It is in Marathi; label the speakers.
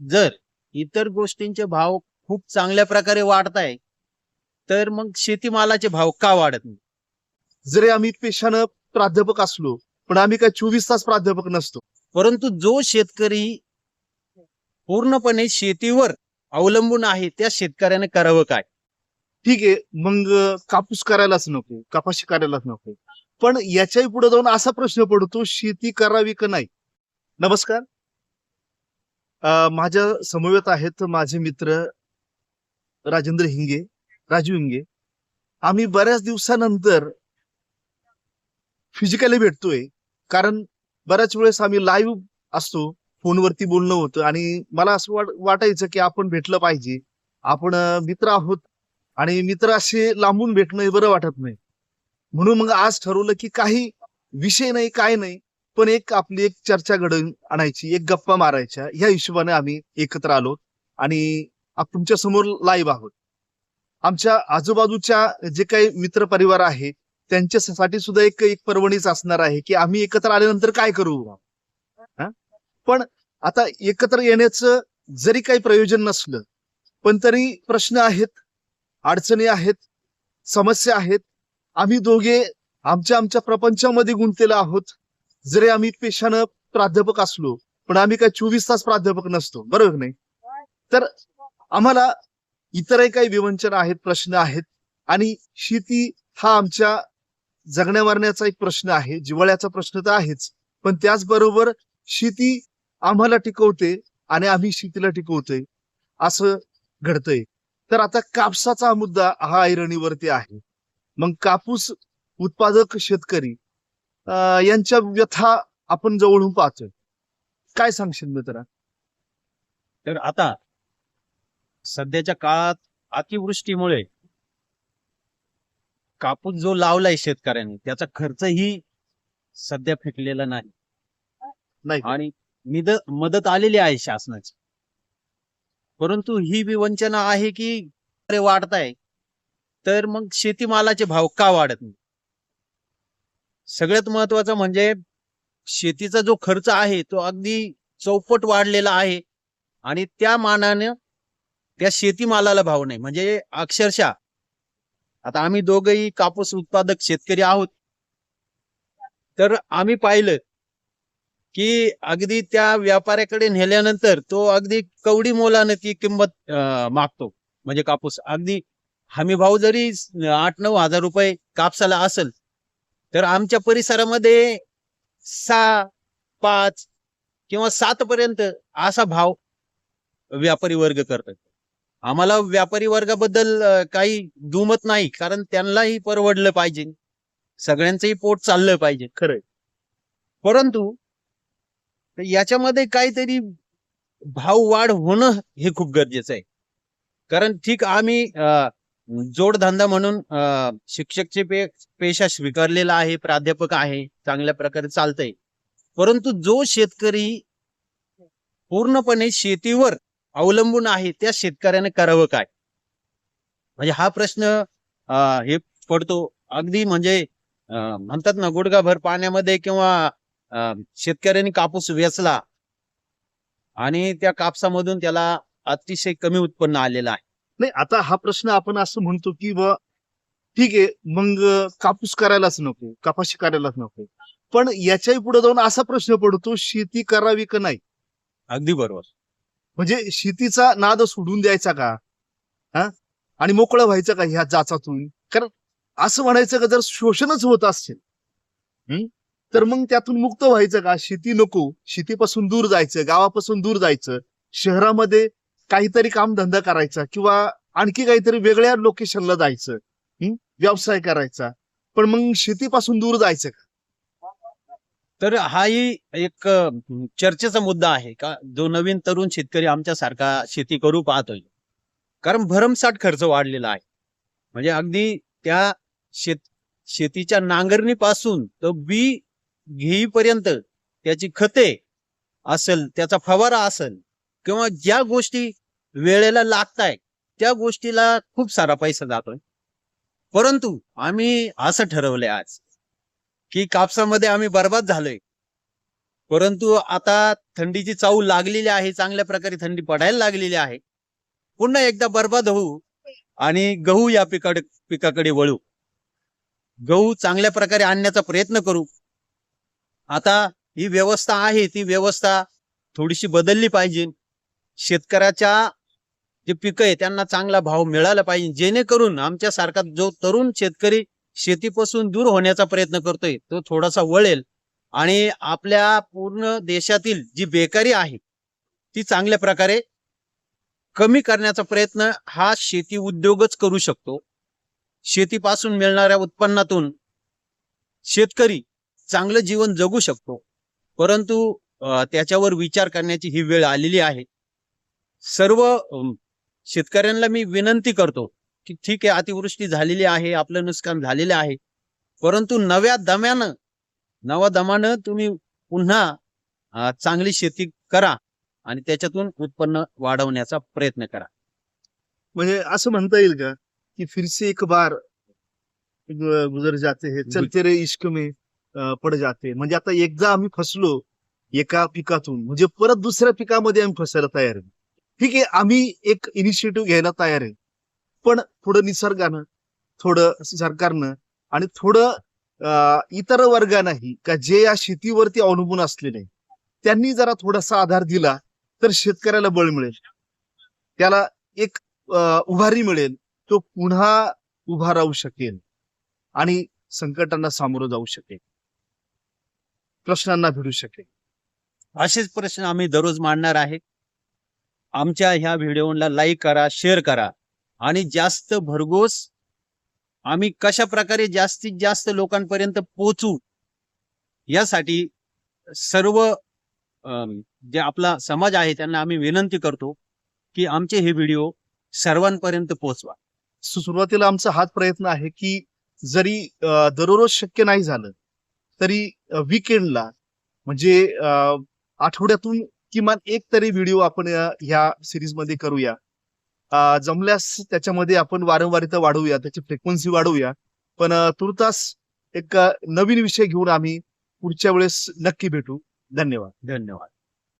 Speaker 1: जर इतर गोष्टींचे भाव खूप चांगल्या प्रकारे वाढताय तर मग शेतीमालाचे भाव का वाढत नाही?
Speaker 2: जरी आम्ही पेशानं प्राध्यापक असलो पण आम्ही काय चोवीस तास प्राध्यापक नसतो.
Speaker 1: परंतु जो शेतकरी पूर्णपणे शेतीवर अवलंबून आहे त्या शेतकऱ्याने करावं काय?
Speaker 2: ठीक आहे मग कापूस करायलाच नको कपाशी करायलाच नको. पण याच्याही पुढे जाऊन असा प्रश्न पडतो शेती करावी का नाही? नमस्कार. माझ्या समवेत आहेत माझे मित्र राजेंद्र हिंगे राजू हिंगे. आम्ही बऱ्याच दिवसानंतर फिजिकली भेटतोय. कारण बऱ्याच वेळेस आम्ही लाईव्ह असतो फोनवरती बोलणं होतं आणि मला असं वाट वाटायचं की आपण भेटलं पाहिजे. आपण मित्र आहोत आणि मित्र असे लांबून भेटणं हे बरं वाटत नाही. म्हणून मग आज ठरवलं की काही विषय नाही काय नाही. पण एक आपली एक चर्चा घडवून आणायची एक गप्पा मारायच्या ह्या हिशोबाने आम्ही एकत्र आलो आणि तुमच्यासमोर लाईव्ह आहोत. आमच्या आजूबाजूच्या जे काही मित्र परिवार आहे त्यांच्यासाठी सुद्धा एक एक पर्वणीच असणार आहे की आम्ही एकत्र आल्यानंतर काय करू हा? पण आता एकत्र येण्याचं जरी काही प्रयोजन नसलं पण तरी प्रश्न आहेत अडचणी आहेत समस्या आहेत. आम्ही दोघे आमच्या आमच्या प्रपंचामध्ये गुंतलेलो आहोत. जरी आम्ही पेशानं प्राध्यापक असलो पण आम्ही काय चोवीस तास प्राध्यापक नसतो बरोबर नाही? तर आम्हाला इतरही काही विवंचन आहेत प्रश्न आहेत आणि शेती हा आमच्या जगण्यामारण्याचा एक प्रश्न आहे जिव्हाळ्याचा प्रश्न तर आहेच पण त्याचबरोबर शेती आम्हाला टिकवते आणि आम्ही शेतीला टिकवतोय असं घडतंय. तर आता कापसाचा मुद्दा हा ऐरणीवरती आहे. मग कापूस उत्पादक शेतकरी यांच्या व्यथा आपण जवळून पाहतोय. काय सांगशील मित्रा?
Speaker 1: तर आता सध्याच्या काळात अतिवृष्टीमुळे कापूस जो लावलाय शेतकऱ्यांनी त्याचा खर्चही सध्या फेकलेला नाही.
Speaker 2: नाही
Speaker 1: आणि निद मदत आलेली आहे शासनाची. परंतु ही विवंचना आहे की अरे वाढताय. तर मग शेतीमालाचे भाव का वाढत नाही? सगळ्यात महत्वाचं म्हणजे शेतीचा जो खर्च आहे तो अगदी चौपट वाढलेला आहे आणि त्या मानानं त्या शेतीमालाला भाव नाही. म्हणजे अक्षरशः आता आम्ही दोघही कापूस उत्पादक शेतकरी आहोत. तर आम्ही पाहिलं की अगदी त्या व्यापाऱ्याकडे नेल्यानंतर तो अगदी कवडी मोलानं ती किंमत मागतो. म्हणजे कापूस. अगदी हमी भाव जरी आठ नऊ हजार रुपये कापसाला असेल तर आमच्या परिसरामध्ये सहा पाच किंवा सात पर्यंत असा भाव व्यापारी वर्ग करतात. आम्हाला व्यापारी वर्गाबद्दल काही दुमत नाही कारण त्यांनाही परवडलं पाहिजे. सगळ्यांचंही पोट चाललं पाहिजे
Speaker 2: खरंय
Speaker 1: परंतु याच्यामध्ये काहीतरी भाव वाढ होणं हे खूप गरजेचं आहे. कारण ठीक आम्ही जोडधंदा म्हणून अं, शिक्षकचे पे पेशा स्वीकारलेला आहे प्राध्यापक आहे चांगल्या प्रकारे चालतंय. परंतु जो शेतकरी पूर्णपणे शेतीवर अवलंबून आहे त्या शेतकऱ्याने करावं काय? म्हणजे हा प्रश्न हे पडतो. अगदी म्हणजे म्हणतात ना गुडघाभर पाण्यामध्ये किंवा अं, शेतकऱ्यांनी कापूस वेचला आणि त्या कापसामधून त्याला अतिशय कमी उत्पन्न आलेलं आहे.
Speaker 2: नाही आता हा प्रश्न आपण असं म्हणतो की ब ठीक आहे मग कापूस करायलाच नको कपाशी करायलाच नको. पण याच्याही पुढे जाऊन असा प्रश्न पडतो शेती करावी का नाही?
Speaker 1: अगदी बरोबर.
Speaker 2: म्हणजे शेतीचा नाद सोडून द्यायचा का? हा? आणि मोकळं व्हायचं का ह्या जाचातून? कारण असं म्हणायचं का जर शोषणच होत असेल? तर मग त्यातून मुक्त व्हायचं का? शेती नको. शेतीपासून दूर जायचं गावापासून दूर जायचं. शहरामध्ये काहीतरी कामधंदा करायचा किंवा आणखी काहीतरी वेगळ्या लोकेशनला जायचं व्यवसाय करायचा. पण मग शेतीपासून दूर जायचं का?
Speaker 1: तर हाही एक चर्चेचा मुद्दा आहे का? जो नवीन तरुण शेतकरी आमच्या सारखा शेती करू पाहतोय. कारण भरमसाठ खर्च वाढलेला आहे. म्हणजे अगदी त्या शेत शेतीच्या नांगरणीपासून तर बी घेईपर्यंत त्याची खते असेल त्याचा फवारा असेल किंवा ज्या गोष्टी वेळेला लागताय त्या गोष्टीला खूप सारा पैसा जातोय. परंतु आम्ही असं ठरवलंय आज की कापसामध्ये आम्ही बर्बाद झालोय. परंतु आता थंडीची चाऊ लागलेली आहे चांगल्या प्रकारे थंडी पडायला लागलेली आहे. पुन्हा एकदा बर्बाद होऊ आणि गहू या पिकाकडे पिकाकडे वळू. गहू चांगल्या प्रकारे आणण्याचा प्रयत्न करू. आता ही व्यवस्था आहे ती व्यवस्था थोडीशी बदलली पाहिजे. शेतकऱ्याच्या जे पिकं आहे त्यांना चांगला भाव मिळाला पाहिजे. जेणेकरून आमच्यासारखा जो तरुण शेतकरी शेतीपासून दूर होण्याचा प्रयत्न करतोय तो थोडासा वळेल आणि आपल्या पूर्ण देशातील जी बेकारी आहे ती चांगल्या प्रकारे कमी करण्याचा प्रयत्न हा शेती उद्योगच करू शकतो. शेतीपासून मिळणाऱ्या उत्पन्नातून शेतकरी चांगलं जीवन जगू शकतो. परंतु त्याच्यावर विचार करण्याची ही वेळ आलेली आहे. सर्व शेतकऱ्यांना मी विनंती करतो की ठीक आहे अतिवृष्टी झालेली आहे आपलं नुकसान झालेलं आहे. परंतु नव्या दम्यानं नव्या दमानं तुम्ही पुन्हा चांगली शेती करा आणि त्याच्यातून उत्पन्न वाढवण्याचा प्रयत्न करा.
Speaker 2: म्हणजे असं म्हणता येईल का की फिरसे एक बार गुजर जाते हे चलते रे इश्क में पड जाते. म्हणजे आता एकदा आम्ही फसलो एका पिकातून म्हणजे परत दुसऱ्या पिकामध्ये आम्ही फसायला तयार ठीक आहे आम्ही एक इनिशिएटिव्ह घ्यायला तयार आहे. पण थोडं निसर्गानं थोडं सरकारनं आणि थोडं इतर वर्गांनाही का जे या शेतीवरती अवलंबून असलेले नाही त्यांनी जरा थोडासा आधार दिला तर शेतकऱ्याला बळ मिळेल. त्याला एक उभारी मिळेल तो पुन्हा उभा राहू शकेल आणि संकटांना सामोरं जाऊ शकेल. प्रश्नांना भिडू शकेल.
Speaker 1: असेच प्रश्न आम्ही दररोज मांडणार आहे. आमच्या ह्या व्हिडिओला लाईक करा शेअर करा. आणि जास्त भरघोस आम्ही कशा प्रकारे जास्तीत जास्त लोकांपर्यंत पोचू यासाठी सर्व जे आपला समाज आहे त्यांना आम्ही विनंती करतो की आमचे हे व्हिडिओ सर्वांपर्यंत पोहोचवा.
Speaker 2: सुरुवातीला आमचा हाच प्रयत्न आहे की जरी दररोज शक्य नाही झालं तरी विकेंडला म्हणजे अं, आठवड्यातून किमान एक तरी व्हिडिओ आपण ह्या सिरीजमध्ये करूया. जमल्यास त्याच्यामध्ये आपण वारंवारिता वाढवूया त्याची फ्रिक्वेन्सी वाढवूया. पण तुर्तास एक नवीन विषय घेऊन आम्ही पुढच्या वेळेस नक्की भेटू. धन्यवाद.
Speaker 1: धन्यवाद.